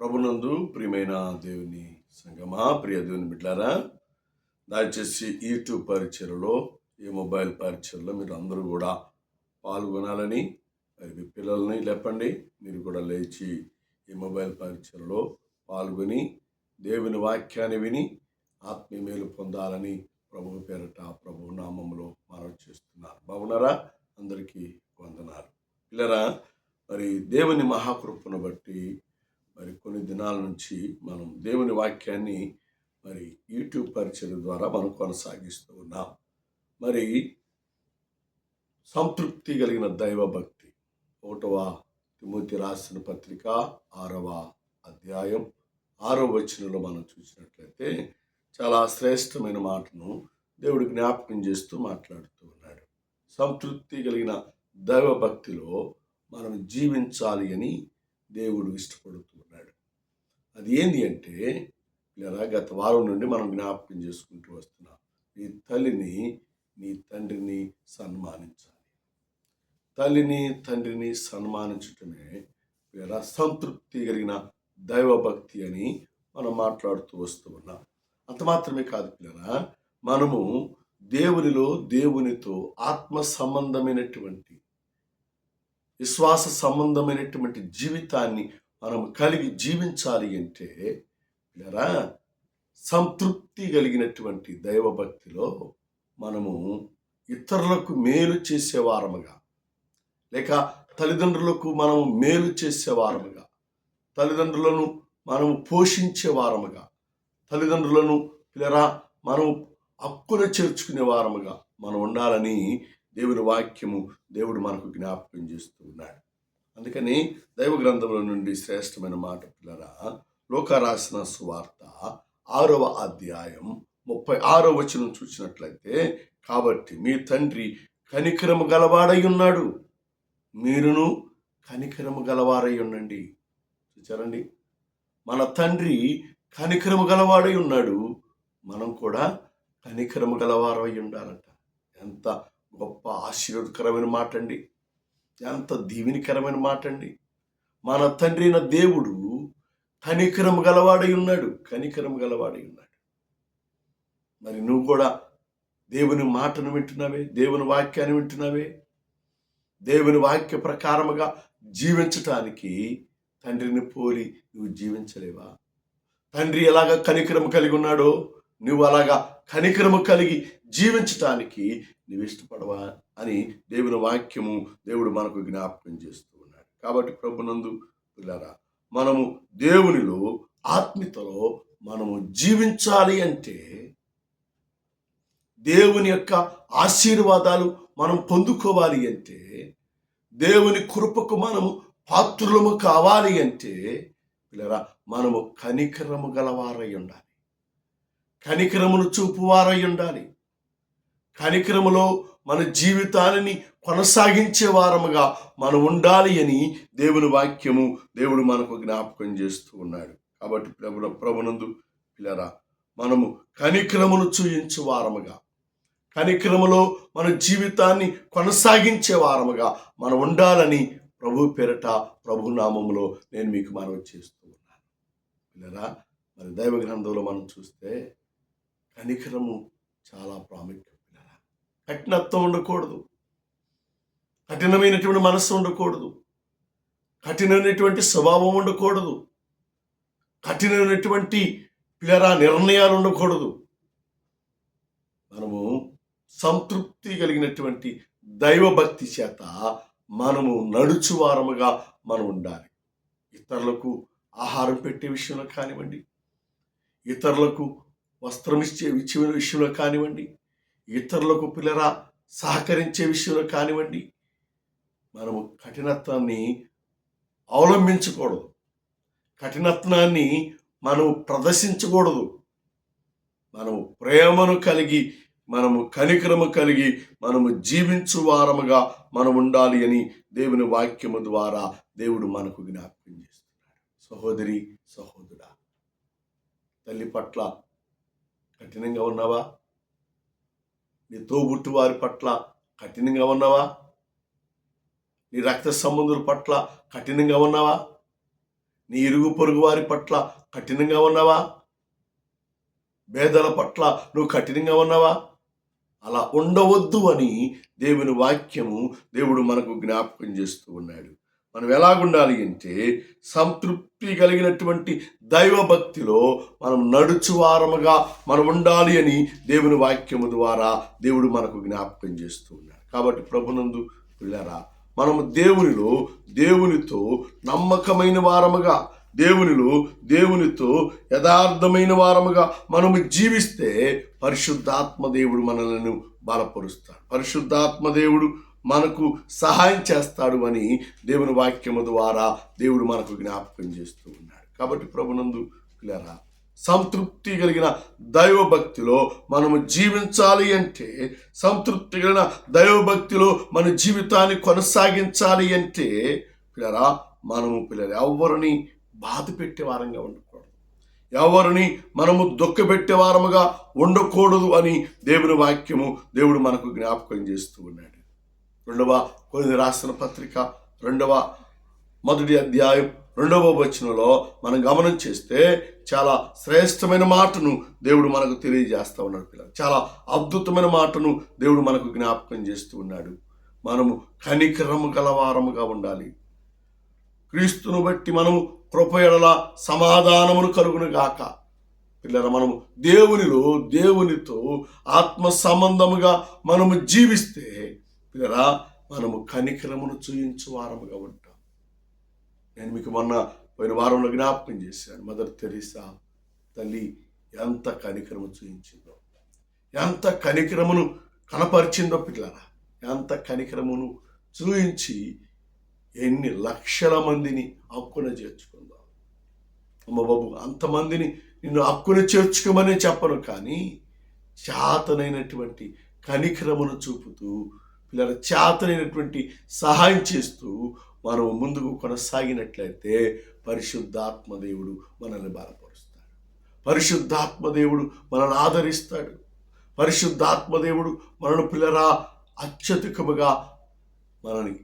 ప్రభునందు ప్రియమైన దేవుని సంగమా ప్రియ దేవుని బిడ్డారా దయచేసి యూట్యూబ్ పరిచయలో ఈ మొబైల్ పరిచయలో మీరు అందరూ కూడా పాల్గొనాలని మరి మీ పిల్లల్ని లేపండి మీరు కూడా లేచి ఈ మొబైల్ పరిచయలో పాల్గొని దేవుని వాక్యాన్ని విని ఆత్మీయ మేలు పొందాలని ప్రభు పేరట ప్రభు నామంలో మనవి చేస్తున్నారు. బాగున్నారా? అందరికీ వందనాలు. పిల్లరా మరి దేవుని మహాకృపను బట్టి మరి కొన్ని దినాల నుంచి మనం దేవుని వాక్యాన్ని మరి యూట్యూబ్ పరిచయం ద్వారా మనం కొనసాగిస్తూ ఉన్నాం. మరి సంతృప్తి కలిగిన దైవ భక్తి. ఒకటవ తిమోతి రాసిన పత్రిక ఆరవ అధ్యాయం ఆరవ వచనంలో మనం చూసినట్లయితే చాలా శ్రేష్టమైన మాటను దేవుడు జ్ఞాపకం చేస్తూ మాట్లాడుతూ ఉన్నాడు. సంతృప్తి కలిగిన దైవ భక్తిలో మనం జీవించాలి అని దేవుడు ఇష్టపడుతూ ఉన్నాడు అది ఏంది అంటే ఇలా గత వారం నుండి మనం జ్ఞాపకం చేసుకుంటూ వస్తున్నాం. నీ తల్లిని నీ తండ్రిని సన్మానించాలి. తల్లిని తండ్రిని సన్మానించటమే ఇలా సంతృప్తి కలిగిన దైవభక్తి అని మనం మాట్లాడుతూ వస్తూ ఉన్నాం. అంత మాత్రమే కాదు పిల్లరా మనము దేవునిలో దేవునితో ఆత్మ సంబంధమైనటువంటి విశ్వాస సంబంధమైనటువంటి జీవితాన్ని మనం కలిగి జీవించాలి అంటే పిల్లరా సంతృప్తి కలిగినటువంటి దైవభక్తిలో మనము ఇతరులకు మేలు చేసేవారముగా లేక తల్లిదండ్రులకు మనము మేలు చేసేవారముగా తల్లిదండ్రులను మనము పోషించే వారముగా తల్లిదండ్రులను పిల్లరా మనం అక్కున చేర్చుకునే వారముగా మనం ఉండాలని దేవుని వాక్యము దేవుడు మనకు జ్ఞాపకం చేస్తూ ఉన్నాడు. అందుకని దైవ గ్రంథముల నుండి శ్రేష్టమైన మాట పిల్లరా లోక రాసిన సువార్త ఆరవ అధ్యాయం ముప్పై ఆరో వచనం చూసినట్లయితే కాబట్టి మీ తండ్రి కనికరము గలవాడై ఉన్నాడు. మీరును కనికరము గలవారై ఉండండి. చూచారండి? మన తండ్రి కనికరము గలవాడై ఉన్నాడు. మనం కూడా కనికరము గలవారై ఉండాలంట. ఎంత గొప్ప ఆశీర్వదకరమైన మాట అండి ఎంత దీవినికరమైన మాట అండి మన తండ్రి అయిన దేవుడు కనికరము గలవాడై ఉన్నాడు కనికరము గలవాడై ఉన్నాడు. మరి నువ్వు కూడా దేవుని మాటను వింటున్నావే దేవుని వాక్యాన్ని వింటున్నావే? దేవుని వాక్య ప్రకారముగా జీవించటానికి తండ్రిని పోలి నువ్వు జీవించలేవా? తండ్రి ఎలాగ కనికరం కలిగి ఉన్నాడో నువ్వు అలాగా కనికరము కలిగి జీవించటానికి నువ్వు ఇష్టపడవా అని దేవుని వాక్యము దేవుడు మనకు జ్ఞాపకం చేస్తూ ఉన్నాడు. కాబట్టి ప్రభునందు పిల్లరా మనము దేవునిలో ఆత్మీయతలో మనము జీవించాలి అంటే దేవుని యొక్క ఆశీర్వాదాలు మనం పొందుకోవాలి అంటే దేవుని కృపకు మనము పాత్రులము కావాలి అంటే పిల్లరా మనము కనికరము గలవారై ఉండాలి. కనికరమును చూపువారై ఉండాలి. కనికరములో మన జీవితాన్ని కొనసాగించే వారముగా మనం ఉండాలి అని దేవుని వాక్యము దేవుడు మనకు జ్ఞాపకం చేస్తూ ఉన్నాడు. కాబట్టి ప్రభు ప్రభునందు పిల్లరా మనము కనికరమును చూయించు వారముగా కనికరములో మన జీవితాన్ని కొనసాగించే వారముగా మనం ఉండాలని ప్రభు పేరట ప్రభు నామములో నేను మీకు మనవి చేస్తూ ఉన్నాను. పిల్లరా మరి దైవ గ్రంథంలో మనం చూస్తే కనికరము చాలా ప్రాముఖ్యం కఠినత్వం ఉండకూడదు. కఠినమైనటువంటి మనస్సు ఉండకూడదు. కఠినమైనటువంటి స్వభావం ఉండకూడదు. కఠినమైనటువంటి పిల్లరా నిర్ణయాలు ఉండకూడదు. మనము సంతృప్తి కలిగినటువంటి దైవభక్తి చేత మనము నడుచువారముగా మనం ఉండాలి. ఇతరులకు ఆహారం పెట్టే విషయంలో కానివ్వండి ఇతరులకు వస్త్రం ఇచ్చే విషయంలో కానివ్వండి ఇతరులకు పిల్లరా సహకరించే విషయంలో కానివ్వండి మనము కఠినత్వాన్ని అవలంబించకూడదు. కఠినత్వాన్ని మనం ప్రదర్శించకూడదు. మనము ప్రేమను కలిగి మనము కనికరము కలిగి మనము జీవించు వారముగా మనం ఉండాలి అని దేవుని వాక్యము ద్వారా దేవుడు మనకు జ్ఞాపకం చేస్తున్నాడు. సహోదరి సహోదరుడా తల్లి పట్ల కఠినంగా ఉన్నావా? నీ తోబుట్టు వారి పట్ల కఠినంగా ఉన్నావా? నీ రక్త సంబంధుల పట్ల కఠినంగా ఉన్నావా? నీ ఇరుగు పొరుగు వారి పట్ల కఠినంగా ఉన్నావా? భేదల పట్ల నువ్వు కఠినంగా ఉన్నావా? అలా ఉండవద్దు అని దేవుని వాక్యము దేవుడు మనకు జ్ఞాపకం చేస్తూ ఉన్నాడు. మనం ఎలాగుండాలి అంటే సంతృప్తి కలిగినటువంటి దైవభక్తిలో మనం నడుచువారముగా మనం ఉండాలి అని దేవుని వాక్యము ద్వారా దేవుడు మనకు జ్ఞాపకం చేస్తూ ఉన్నాడు. కాబట్టి ప్రభునందు పిల్లరా మనము దేవునిలో దేవునితో నమ్మకమైన వారముగా దేవునిలో దేవునితో యథార్థమైన వారముగా మనము జీవిస్తే పరిశుద్ధాత్మ దేవుడు మనలను బలపరుస్తాడు. పరిశుద్ధాత్మ దేవుడు మనకు సహాయం చేస్తాడు అని దేవుని వాక్యము ద్వారా దేవుడు మనకు జ్ఞాపకం చేస్తూ ఉన్నాడు. కాబట్టి ప్రభునందు పిల్లరా సంతృప్తి కలిగిన దైవభక్తిలో మనము జీవించాలి అంటే సంతృప్తి కలిగిన దైవభక్తిలో మన జీవితాన్ని కొనసాగించాలి అంటే పిల్లరా మనము పిల్లలు ఎవరిని బాధ పెట్టే వారంగా ఉండకూడదు. ఎవరిని మనము దుఃఖపెట్టే వారముగా ఉండకూడదు అని దేవుని వాక్యము దేవుడు మనకు జ్ఞాపకం చేస్తూ ఉన్నాడు. రెండవ కొన్ని రాసిన పత్రిక రెండవ మొదటి అధ్యాయం రెండవ వచనంలో మనం గమనం చేస్తే చాలా శ్రేష్టమైన మాటను దేవుడు మనకు తెలియజేస్తూ ఉన్నాడు పిల్లలు. చాలా అద్భుతమైన మాటను దేవుడు మనకు జ్ఞాపకం చేస్తూ ఉన్నాడు. మనము కనికరము గలవారముగా ఉండాలి. క్రీస్తును బట్టి మనము కృపయడల సమాధానమును కలుగును గాక. పిల్లల మనము దేవునిలో దేవునితో ఆత్మ సంబంధముగా మనము జీవిస్తే పిల్లరా మనము కనికరమును చూయించు వారముగా ఉంటాం. నేను మీకు మొన్న పోయిన వారంలో జ్ఞాపకం చేశాను. మదర్ తెరీసా తల్లి ఎంత కనికరము చూయించిందో. ఎంత కనికరమును కనపరిచిందో పిల్లరా. ఎంత కనికరమును చూయించి ఎన్ని లక్షల మందిని హక్కున చేర్చుకుందాం. అమ్మ బాబు అంతమందిని నిన్ను హక్కున చేర్చుకోమనే చెప్పను కానీ చేతనైనటువంటి కనికరమును చూపుతూ పిల్లల చేతనైనటువంటి సహాయం చేస్తూ మనం ముందుకు కొనసాగినట్లయితే పరిశుద్ధాత్మ దేవుడు మనల్ని బలపరుస్తాడు. పరిశుద్ధాత్మ దేవుడు మనల్ని ఆదరిస్తాడు. పరిశుద్ధాత్మదేవుడు మనల్ని పిల్లరా అత్యధికముగా మనని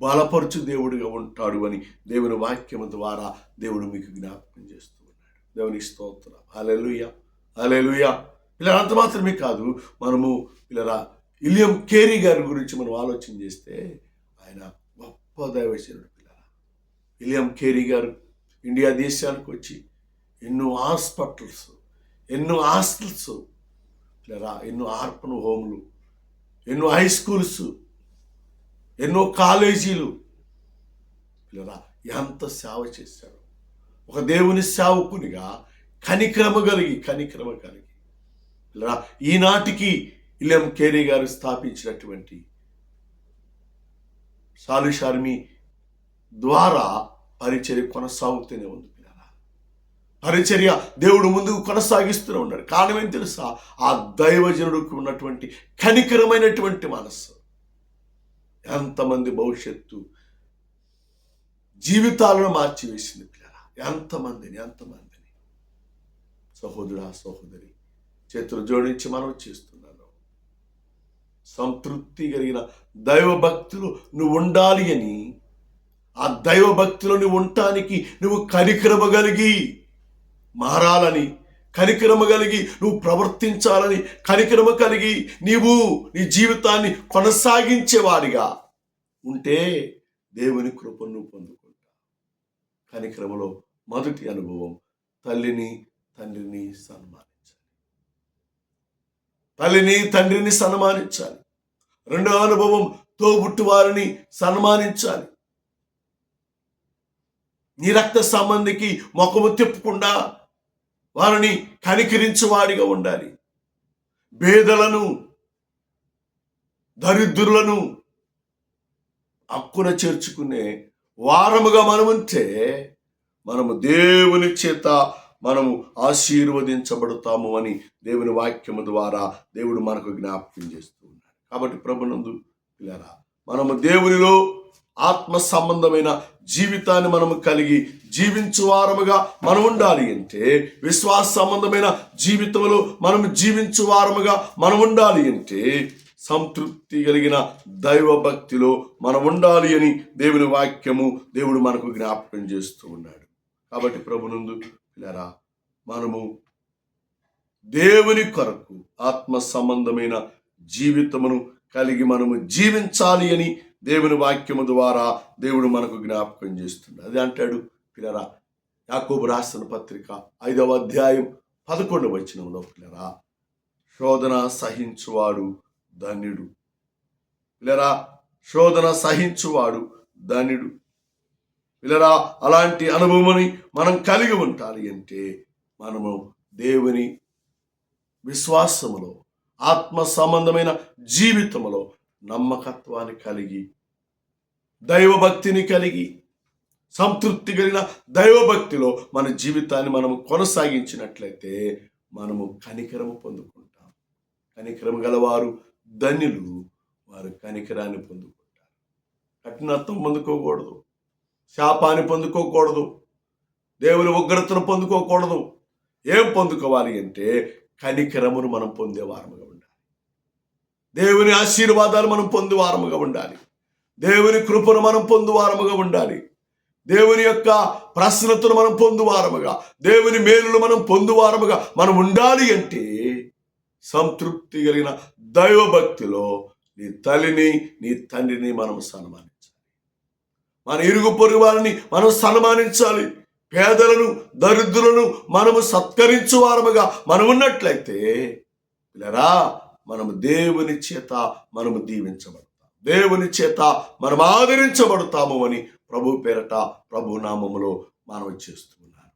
బలపరచు దేవుడిగా ఉంటాడు అని దేవుని వాక్యము ద్వారా దేవుడు మీకు జ్ఞాపకం చేస్తూ ఉన్నాడు. దేవుని స్తోత్రం. అలెలుయ అలెలుయ ఇలా అంత మాత్రమే కాదు మనము పిల్లరా ఇలియం కేరీ గారి గురించి మనం ఆలోచన చేస్తే ఆయన గొప్ప దైవశనుడు పిల్లరా ఇలియం కేరీ గారు ఇండియా దేశానికి వచ్చి ఎన్నో హాస్పిటల్స్ ఎన్నో హాస్టల్స్ పిల్లరా ఎన్నో ఆర్పణ హోములు ఎన్నో హై స్కూల్స్ ఎన్నో కాలేజీలు. పిల్లరా ఎంత సేవ చేశారు. ఒక దేవుని సేవకునిగా కనిక్రమ కలిగి కనిక్రమ కలిగి. పిల్లరా ఈనాటికి ఇలెం కేరీ గారు స్థాపించినటువంటి సాలిష్ ఆర్మీ ద్వారా పరిచర్య కొనసాగుతూనే ఉంది పిల్లరా. పరిచర్య దేవుడు ముందుకు కొనసాగిస్తూనే ఉన్నాడు. కారణం ఏం తెలుసా? ఆ దైవజనుడికి ఉన్నటువంటి కనికరమైనటువంటి మనస్సు. ఎంతమంది భవిష్యత్తు జీవితాలను మార్చివేసింది పిల్లరా. ఎంతమందిని ఎంతమందిని. సహోదరా సహోదరి చేతులు జోడించి మనం చేస్తున్నాం. సంతృప్తి కలిగిన దైవభక్తులు నువ్వు ఉండాలి అని ఆ దైవభక్తులు నువ్వు ఉండటానికి నువ్వు కనికరమగలిగి మారాలని కనిక్రమ కలిగి నువ్వు ప్రవర్తించాలని కనిక్రమ కలిగి నీవు నీ జీవితాన్ని కొనసాగించేవాడిగా ఉంటే దేవుని కృపను పొందుకుంటా కనిక్రమలో మొదటి అనుభవం తల్లిని తండ్రిని సన్మానం తల్లిని తండ్రిని సన్మానించాలి. రెండవ అనుభవం తోబుట్టు వారిని సన్మానించాలి. నీ రక్త సంబంధికి ముఖము తిప్పకుండా వారిని కనికరించువాడిగా ఉండాలి. భేదలను దరిద్రులను హక్కున చేర్చుకునే వారముగా మనముంటే మనము దేవుని చేత మనము ఆశీర్వదించబడతాము అని దేవుని వాక్యము ద్వారా దేవుడు మనకు జ్ఞాపకం చేస్తూ ఉన్నాడు. కాబట్టి ప్రభునందు పిల్లరా మనము దేవునిలో ఆత్మ సంబంధమైన జీవితాన్ని మనము కలిగి జీవించు వారముగా మనం ఉండాలి అంటే విశ్వాస సంబంధమైన జీవితంలో మనం జీవించు వారముగా మనం ఉండాలి అంటే సంతృప్తి కలిగిన దైవ భక్తిలో మనం ఉండాలి అని దేవుని వాక్యము దేవుడు మనకు జ్ఞాపకం చేస్తూ ఉన్నాడు. కాబట్టి ప్రభునందు పిల్లరా మనము దేవుని కొరకు ఆత్మ సంబంధమైన జీవితమును కలిగి మనము జీవించాలి అని దేవుని వాక్యము ద్వారా దేవుడు మనకు జ్ఞాపకం చేస్తుంది అది అంటాడు పిల్లరా యాకోబు రాసిన పత్రిక ఐదవ అధ్యాయం పదకొండు వచనంలో పిల్లరా శోధన సహించువాడు ధన్యుడు. పిల్లరా శోధన సహించువాడు ధన్యుడు. పిల్లరా అలాంటి అనుభవమని మనం కలిగి ఉండాలి అంటే మనము దేవుని విశ్వాసములో ఆత్మ సంబంధమైన జీవితములో నమ్మకత్వాన్ని కలిగి దైవభక్తిని కలిగి సంతృప్తి కలిగిన దైవభక్తిలో మన జీవితాన్ని మనం కొనసాగించినట్లయితే మనము కనికరము పొందుకుంటాం. కనికరము గలవారు ధన్యులు వారు కనికరాన్ని పొందుకుంటారు. కఠినత్వం పొందుకోకూడదు. శాపాన్ని పొందుకోకూడదు. దేవుని ఉగ్రతను పొందుకోకూడదు. ఏం పొందుకోవాలి అంటే కనికరమును మనం పొందేవారముగా ఉండాలి. దేవుని ఆశీర్వాదాలు మనం పొందువారముగా ఉండాలి. దేవుని కృపను మనం పొందువారముగా ఉండాలి. దేవుని యొక్క ప్రశ్నతను మనం పొందువారముగా దేవుని మేలును మనం పొందువారముగా మనం ఉండాలి అంటే సంతృప్తి కలిగిన దైవభక్తిలో నీ తల్లిని నీ తండ్రిని మనం సన్మానించాలి. మన ఇరుగు పొరుగు వారిని మనం సన్మానించాలి. పేదలను దరిద్రులను మనము సత్కరించు వారముగా మనం ఉన్నట్లయితే పిల్లరా మనము దేవుని చేత మనము దీవించబడతాం. దేవుని చేత మనం ఆదరించబడతాము అని ప్రభు పేరట ప్రభు నామములో మనవి చేస్తున్నాను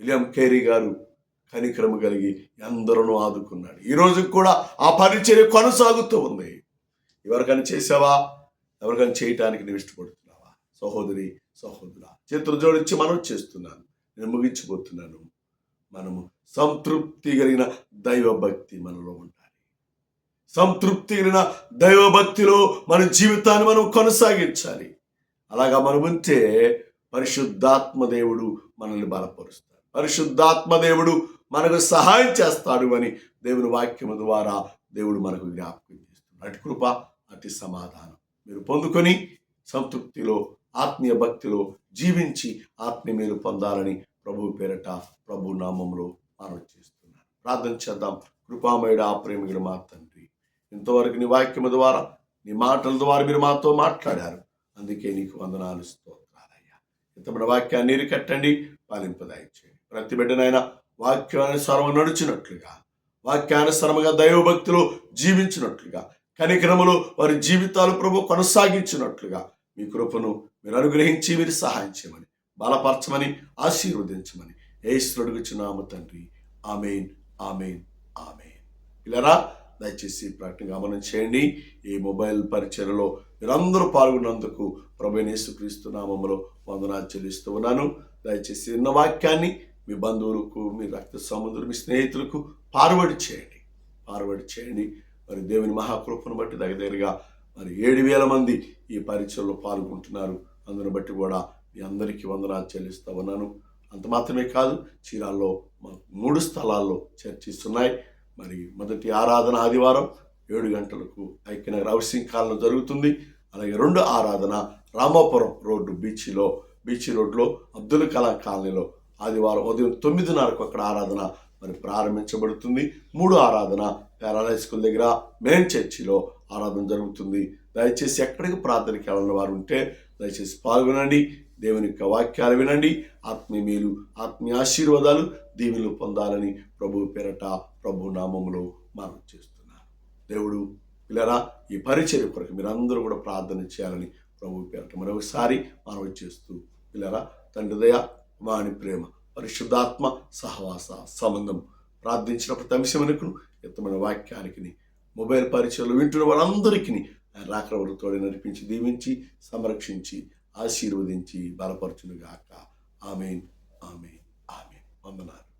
విలియం కేరీ గారు కనిక్రమ కలిగి ఎందరూ ఆదుకున్నాడు. ఈరోజు కూడా ఆ పరిచర్య కొనసాగుతూ ఉంది. ఎవరికైనా చేసావా? ఎవరికైనా చేయటానికి నువ్వు ఇష్టపడుతుంది సహోదరి సహోదర చేతులు జోడించి మనం చేస్తున్నాను. నేను ముగించిపోతున్నాను మనము సంతృప్తి కలిగిన దైవభక్తి మనలో ఉండాలి. సంతృప్తి కలిగిన దైవభక్తిలో మన జీవితాన్ని మనం కొనసాగించాలి. అలాగా మనం ఉంటే పరిశుద్ధాత్మ దేవుడు మనల్ని బలపరుస్తాడు. పరిశుద్ధాత్మ దేవుడు మనకు సహాయం చేస్తాడు అని దేవుని వాక్యము ద్వారా దేవుడు మనకు జ్ఞాపకం చేస్తున్నాడు. అటు కృప అతి సమాధానం. మీరు పొందుకొని సంతృప్తిలో ఆత్మీయ భక్తిలో జీవించి ఆత్మీయ మేలు పొందాలని ప్రభు పేరట ప్రభు నామంలో మనవి చేస్తున్నాను. ప్రార్థన చేద్దాం. కృపామయుడు ఆ ప్రేమికుడు మా తండ్రి. ఇంతవరకు నీ వాక్యము ద్వారా నీ మాటల ద్వారా మీరు మాతో మాట్లాడారు. అందుకే నీకు వందనాలు స్తోత్రాలయ్యా. ఇంతమైన వాక్యాన్ని నీరు కట్టండి పాలింపదాయించండి ప్రతి బిడ్డనైనా వాక్యానుసారం నడిచినట్లుగా వాక్యానుసరముగా దైవభక్తిలో జీవించినట్లుగా కనిక్రమలు వారి జీవితాలు ప్రభు కొనసాగించినట్లుగా మీ కృపను మీరు అనుగ్రహించి మీరు సహాయం చేయమని బలపరచమని ఆశీర్వదించమని. ఏశ్వరుడుగుచున్నాము తండ్రి. Amen amen amen. ఇలారా దయచేసి ప్రకటన గమనం చేయండి. ఈ మొబైల్ పరిచయలో మీరందరూ పాల్గొన్నందుకు ప్రభు యేసుక్రీస్తు నామములో వందనాలు చెల్లిస్తూ ఉన్నాను. దయచేసి ఉన్న వాక్యాన్ని మీ బంధువులకు మీ రక్త సముద్రులు మీ స్నేహితులకు పార్వడి చేయండి. పార్వడి చేయండి. మరి దేవుని మహాకృపను బట్టి దగ్గర దగ్గరగా మరి ఏడు వేల మంది ఈ పరీక్షల్లో పాల్గొంటున్నారు. అందును బట్టి కూడా మీ అందరికీ వందనాలు చెల్లిస్తూ ఉన్నాను. అంత మాత్రమే కాదు చీరాల్లో మూడు స్థలాల్లో చర్చిస్తున్నాయి. మరి మొదటి ఆరాధన ఆదివారం ఏడు గంటలకు ఐక్యనగర్ హౌసింగ్ కాలనీ జరుగుతుంది. అలాగే రెండు ఆరాధన రామాపురం రోడ్డు బీచ్లో బీచ్ రోడ్లో అబ్దుల్ కలాం కాలనీలో ఆదివారం ఉదయం తొమ్మిదిన్నరకు అక్కడ ఆరాధన మరి ప్రారంభించబడుతుంది. మూడు ఆరాధన పేరాలయ స్కూల్ దగ్గర మెయిన్ చర్చిలో ఆరాధన జరుగుతుంది. దయచేసి ఎక్కడికి ప్రార్థనకి వెళ్ళిన వారు ఉంటే దయచేసి పాల్గొనండి దేవుని యొక్క వాక్యాలు వినండి ఆత్మీయ మేలు ఆత్మీయ ఆశీర్వాదాలు దీవెనలు పొందాలని ప్రభు పేరట ప్రభు నామములో మనం చేస్తున్నాను దేవుడు పిల్లరా ఈ పరిచర్య కొరకు మీరందరూ కూడా ప్రార్థన చేయాలని ప్రభు పేరట మరొకసారి మనం చేస్తూ పిల్లరా తండ్రి దయ వాణి ప్రేమ పరిశుద్ధాత్మ సహవాస సంబంధం ప్రార్థించిన ప్రతి అంశమునకు ఎత్తమైన వాక్యానికి మొబైల్ పరిచయాలు వింటున్న వాళ్ళందరికీ ఆయన రాకరవలతోడే నడిపించి దీవించి సంరక్షించి ఆశీర్వదించి బలపరచునుగాక. Amen amen amen. వందనాలు.